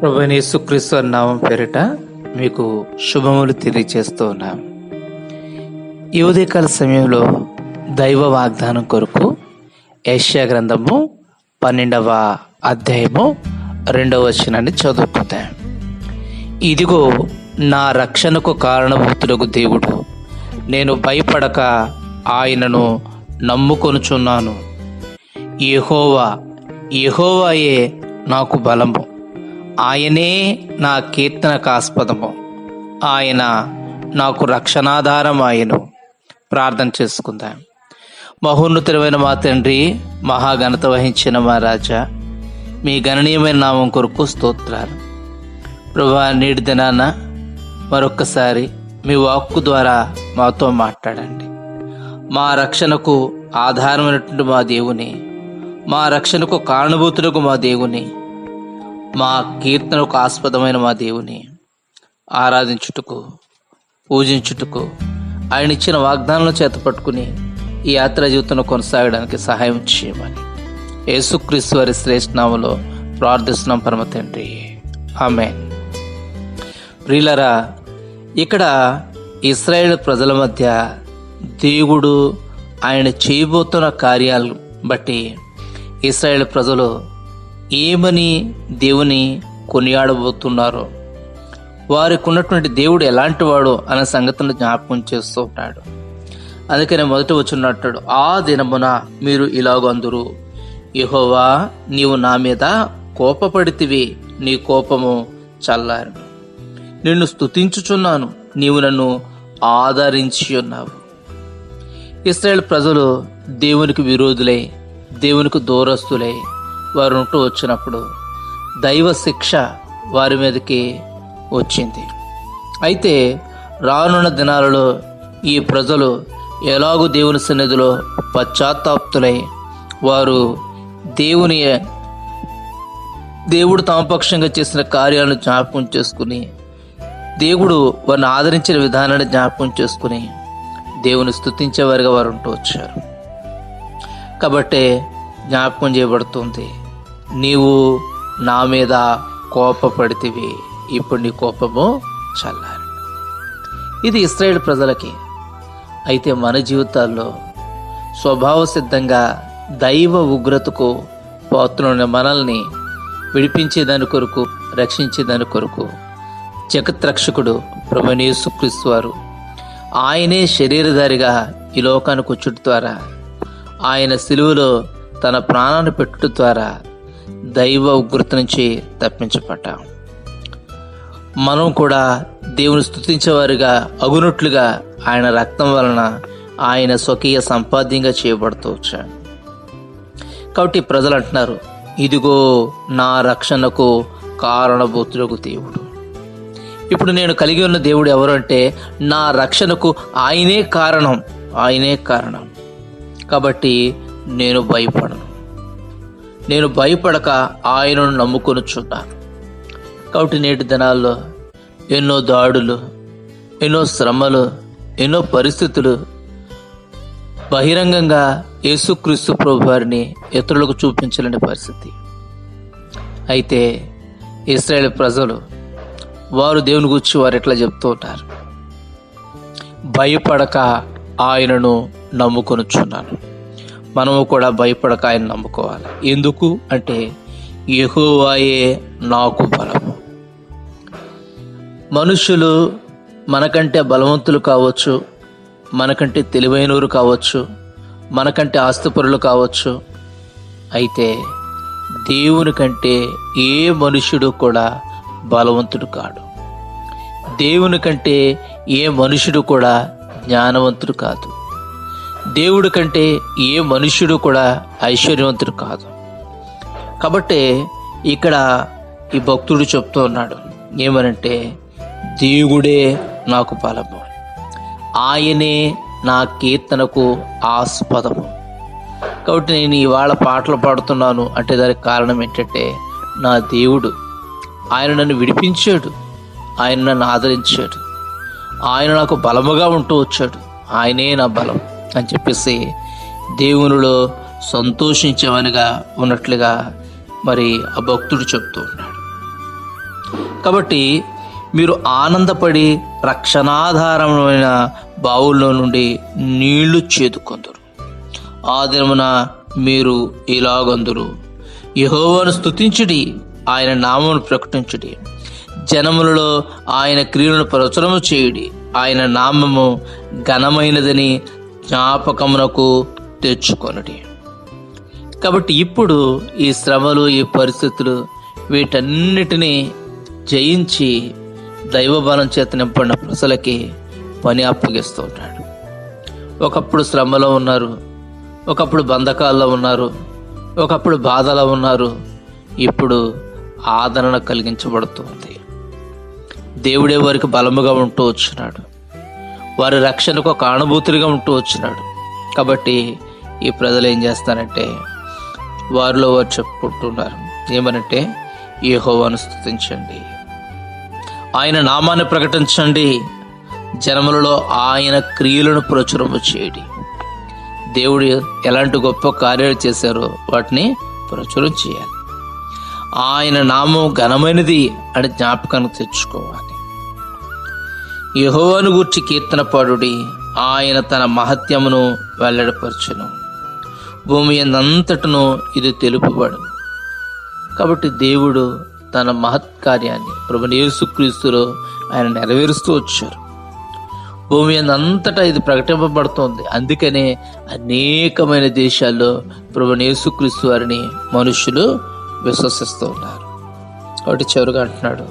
ప్రభనేసుక్రీస్తు నామం పేరిట మీకు శుభములు తెలియచేస్తూ ఉన్నాం. ఈ ఉదయకాల సమయంలో దైవ వాగ్దానం కొరకు ఏషియా గ్రంథము పన్నెండవ అధ్యాయము రెండవ వచనాన్ని చదువుకుందాం. ఇదిగో నా రక్షణకు కారణభూతులకు దేవుడు నేను భయపడక ఆయనను నమ్ముకొనుచున్నాను. యహోవా యహోవాయే నాకు బలము. ఆయనే నా కీర్తనకాస్పదము. ఆయన నాకు రక్షణాధారం ఆయను. ప్రార్థన చేసుకుందాం. మహోన్నతమైన మా తండ్రి మహాఘనత వహించిన మా రాజా మీ గణనీయమైన నామం కొరకు స్తోత్రాలు. ప్రభా నేటి దినాన మరొక్కసారి మీ వాక్కు ద్వారా మాతో మాట్లాడండి. మా రక్షణకు ఆధారమైనటువంటి మా దేవుని మా రక్షణకు కారణభూతులకు మా దేవుని మా కీర్తనకు ఆస్పదమైన మా దేవుని. ఆరాధించుటకు పూజించుటకు ఆయన ఇచ్చిన వాగ్దానాలను చేత పట్టుకుని ఈ యాత్ర జీవితంలో కొనసాగడానికి సహాయం చేయమని. యేసుక్రీస్తు వారి శ్రేష్ఠనామలో ప్రార్థిస్తున్నాం పరమ తండ్రి. ఆమె ప్రియులరా ఇక్కడ ఇస్రాయేల్ ప్రజల మధ్య దేవుడు ఆయన చేయబోతున్న కార్యాలు బట్టి ఇస్రాయేల్ ప్రజలు ఏమని దేవుని కొనియాడబోతున్నారో? వారికి ఉన్నటువంటి దేవుడు ఎలాంటి వాడు అనే సంగతిని జ్ఞాపకం చేస్తూ ఉన్నాడు అందుకనే మొదట వచ్చినట్టాడు ఆ దినమున మీరు ఇలాగందురు. యహోవా నీవు నా మీద కోపపడితివి నీ కోపము చల్లారు. నిన్ను స్తుతించుచున్నాను నీవు నన్ను ఆదరించి ఉన్నావు. ఇస్రాయేల్ ప్రజలు దేవునికి విరోధులై దేవునికి దూరస్తులై వారు ఉంటూ వచ్చినప్పుడు దైవ శిక్ష వారి మీదకి వచ్చింది. అయితే రానున్న దినాలలో ఈ ప్రజలు ఎలాగూ దేవుని సన్నిధిలో పశ్చాత్తాప్తులై వారు దేవుని దేవుడు తమ పక్షంగా చేసిన కార్యాలను జ్ఞాపకం చేసుకుని దేవుడు వారిని ఆదరించిన విధానాన్ని జ్ఞాపకం చేసుకుని దేవుని స్థుతించేవారిగా వారు ఉంటూ వచ్చారు. కాబట్టే జ్ఞాపకం చేయబడుతుంది నీవు నా మీద కోపపడితివి. ఇప్పుడు నీ కోపము చల్లారి. ఇది ఇస్రాయేల్ ప్రజలకి. అయితే మన జీవితాల్లో స్వభావ సిద్ధంగా దైవ ఉగ్రతకు పాత్రులైన మనల్ని విడిపించేదాని కొరకు రక్షించేదాని కొరకు జగత్రక్షకుడు ప్రభునేసుక్రీస్తు వారు ఆయనే శరీరధారిగా ఈ లోకానికి వచ్చుట ద్వారా ఆయన సిలువలో తన ప్రాణాన్ని పెట్టుట ద్వారా దైవ ఉగ్రత నుంచి తప్పించబడ్డాం. మనం కూడా దేవుని స్థుతించేవారుగా అగునట్లుగా ఆయన రక్తం వలన ఆయన స్వకీయ సంపాద్యంగా చేయబడుతూ వచ్చాడు. కాబట్టి ప్రజలు అంటున్నారు ఇదిగో నా రక్షణకు కారణభూతులకు దేవుడు. ఇప్పుడు నేను కలిగి ఉన్న దేవుడు ఎవరు అంటే నా రక్షణకు ఆయనే కారణం ఆయనే కారణం. కాబట్టి నేను భయపడను. నేను భయపడక ఆయనను నమ్ముకొనుచున్నాను కాబట్టి నేటి దినాల్లో ఎన్నో దాడులు ఎన్నో శ్రమలు ఎన్నో పరిస్థితులు బహిరంగంగా యేసుక్రీస్తు ప్రభు వారిని ఇతరులకు చూపించలేని పరిస్థితి. అయితే ఇస్రాయేల్ ప్రజలు వారు దేవుని గురించి వారు ఎట్లా చెప్తూ ఉంటారు? భయపడక ఆయనను నమ్ముకొనుచున్నాను మనము కూడా భయపడక ఆయన నమ్ముకోవాలి. ఎందుకు అంటే యహోవాయే నాకు బలము. మనుషులు మనకంటే బలవంతులు కావచ్చు మనకంటే తెలివైనవారు కావచ్చు మనకంటే ఆస్తిపరులు కావచ్చు. అయితే దేవుని కంటే ఏ మనుషుడు కూడా బలవంతుడు కాడు. దేవుని కంటే ఏ మనుషుడు కూడా జ్ఞానవంతుడు కాదు. దేవుడి కంటే ఏ మనుష్యుడు కూడా ఐశ్వర్యవంతుడు కాదు. కాబట్టి ఇక్కడ ఈ భక్తుడు చెప్తూ ఉన్నాడు ఏమనంటే దేవుడే నాకు బలము. ఆయనే నా కీర్తనకు ఆస్పదము. కాబట్టి నేను ఇవాళ పాటలు పాడుతున్నాను అంటే దానికి కారణం ఏంటంటే నా దేవుడు ఆయన నన్ను విడిపించాడు ఆయన నన్ను ఆదరించాడు. ఆయన నాకు బలముగా ఉంటూ వచ్చాడు. ఆయనే నా బలం అని చెప్పేసి దేవునిలో సంతోషించేవనిగా ఉన్నట్లుగా మరి ఆ భక్తుడు చెప్తూ ఉన్నాడు. కాబట్టి మీరు ఆనందపడి రక్షణాధారమైన బావుల్లో నుండి నీళ్ళు చేదుకొందరు. ఆ దినమున మీరు ఇలాగందురు. యహోవాను స్తుతించుడి ఆయన నామమును ప్రకటించుడి. జనములలో ఆయన క్రియలను ప్రచురము చేయుడి ఆయన నామము ఘనమైనదని జ్ఞాపకమునకు తెచ్చుకొనుడి. కాబట్టి ఇప్పుడు ఈ శ్రమలు ఈ పరిస్థితులు వీటన్నిటినీ జయించి దైవబలం చేత నింపడిన ప్రజలకి పని అప్పగిస్తూ ఉంటాడు ఒకప్పుడు శ్రమలో ఉన్నారు ఒకప్పుడు బంధకాల్లో ఉన్నారు ఒకప్పుడు బాధలో ఉన్నారు ఇప్పుడు ఆదరణ కలిగించబడుతుంది దేవుడే వారికి బలముగా ఉంటూ వచ్చినాడు. వారి రక్షణకు ఒక అనుభూతులుగా ఉంటూ వచ్చినాడు. కాబట్టి ఈ ప్రజలు ఏం చేస్తారంటే వారిలో వారు చెప్పుకుంటున్నారు. ఏమనంటే ఈ హోవాను స్థుతించండి ఆయన నామాన్ని ప్రకటించండి. జనములలో ఆయన క్రియలను ప్రచురము చేయడి. దేవుడు ఎలాంటి గొప్ప కార్యాలు చేశారో వాటిని ప్రచురం చేయాలి. ఆయన నామం ఘనమైనది అని జ్ఞాపకానికి తెచ్చుకోవాలి. యహోవను గూర్చి కీర్తన పాడుడి ఆయన తన మహత్యమును వెల్లడపరచను. భూమి అంతటను ఇది తెలుపుబడు కాబట్టి దేవుడు తన మహత్కార్యాన్ని ప్రభు యేసుక్రీస్తులో ఆయన నెరవేరుస్తూ వచ్చారు. భూమి అంతటా ఇది ప్రకటింపబడుతోంది. అందుకనే అనేకమైన దేశాల్లో ప్రభు యేసుక్రీస్తు వారిని మనుషులు విశ్వసిస్తూ ఉన్నారు. కాబట్టి చివరిగా అంటున్నాడు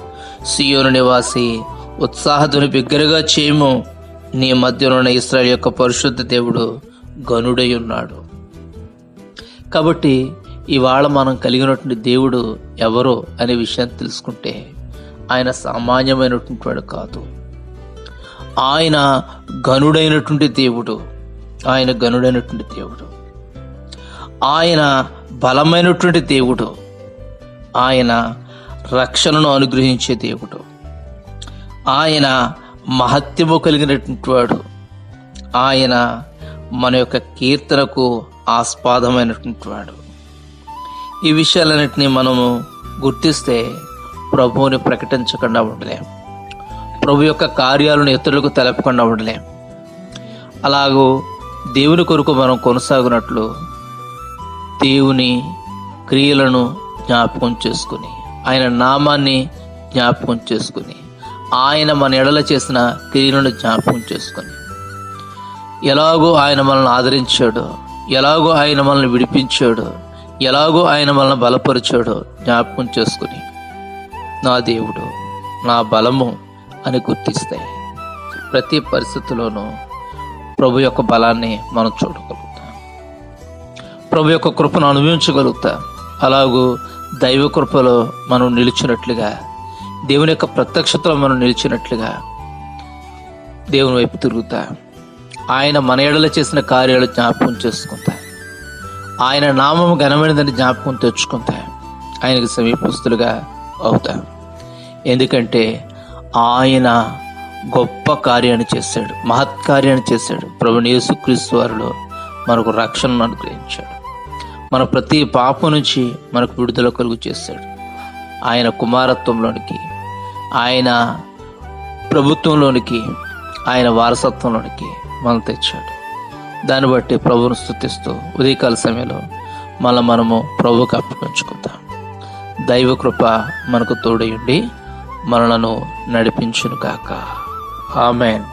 సియోను నివాసి ఉత్సాహధ్వని బిగ్గరగా చేయము. నీ మధ్యలో ఇస్రాయల్ యొక్క పరిశుద్ధ దేవుడు గనుడై ఉన్నాడు. కాబట్టి ఇవాళ మనం కలిగినటువంటి దేవుడు ఎవరో అనే విషయాన్ని తెలుసుకుంటే ఆయన సామాన్యమైనటువంటి వాడు కాదు. ఆయన గనుడైనటువంటి దేవుడు. ఆయన గనుడైనటువంటి దేవుడు. ఆయన బలమైనటువంటి దేవుడు. ఆయన రక్షణను అనుగ్రహించే దేవుడు. ఆయన మహత్యము కలిగినటువంటి వాడు. ఆయన మన యొక్క కీర్తనకు ఆస్పాదమైనటువంటి వాడు. ఈ విషయాలన్నింటినీ మనము గుర్తిస్తే ప్రభువుని ప్రకటించకుండా ఉండలేం. ప్రభు యొక్క కార్యాలను ఇతరులకు తెలపకుండా ఉండలేం. అలాగూ దేవుని కొరకు మనం కొనసాగినట్లు దేవుని క్రియలను జ్ఞాపకం చేసుకుని ఆయన నామాన్ని జ్ఞాపకం చేసుకుని ఆయన మన ఎడల చేసిన క్రియలను జ్ఞాపకం చేసుకుని. ఎలాగో ఆయన మనల్ని ఆదరించాడు ఎలాగో ఆయన మనల్ని విడిపించాడు ఎలాగో ఆయన మనల్ని బలపరిచాడు జ్ఞాపకం చేసుకుని. నా దేవుడు నా బలము అని గుర్తిస్తే ప్రతి పరిస్థితిలోనూ ప్రభు యొక్క బలాన్ని మనం చూడగలుగుతాం. ప్రభు యొక్క కృపను అనుభవించగలుగుతాం. అలాగూ దైవ కృపలో మనం నిలిచినట్లుగా దేవుని యొక్క ప్రత్యక్షతలో మనం నిలిచినట్లుగా దేవుని వైపు తిరుగుతా. ఆయన మన ఎడల చేసిన కార్యాలు జ్ఞాపకం చేసుకుంటా. ఆయన నామము ఘనమైనదని జ్ఞాపకం తెచ్చుకుంటా. ఆయనకు సమీపస్తులుగా అవుతా. ఎందుకంటే ఆయన గొప్ప కార్యాన్ని చేశాడు. మహత్కార్యాన్ని చేశాడు. ప్రభు యేసుక్రీస్తు వారిలో మనకు రక్షణను అనుగ్రహించాడు. మన ప్రతి పాపం నుంచి మనకు విడుదల కలుగు చేశాడు. ఆయన కుమారత్వంలోనికి ఆయన ప్రభుత్వంలోనికి ఆయన వారసత్వంలోనికి మనం తెచ్చాడు. దాన్ని బట్టి ప్రభువును స్థుతిస్తూ ఉదయకాల సమయంలో మళ్ళీ మనము ప్రభుకు అప్పగించుకుందాం దైవ కృప మనకు తోడయుండి మనలను నడిపించును కాక ఆమెన్.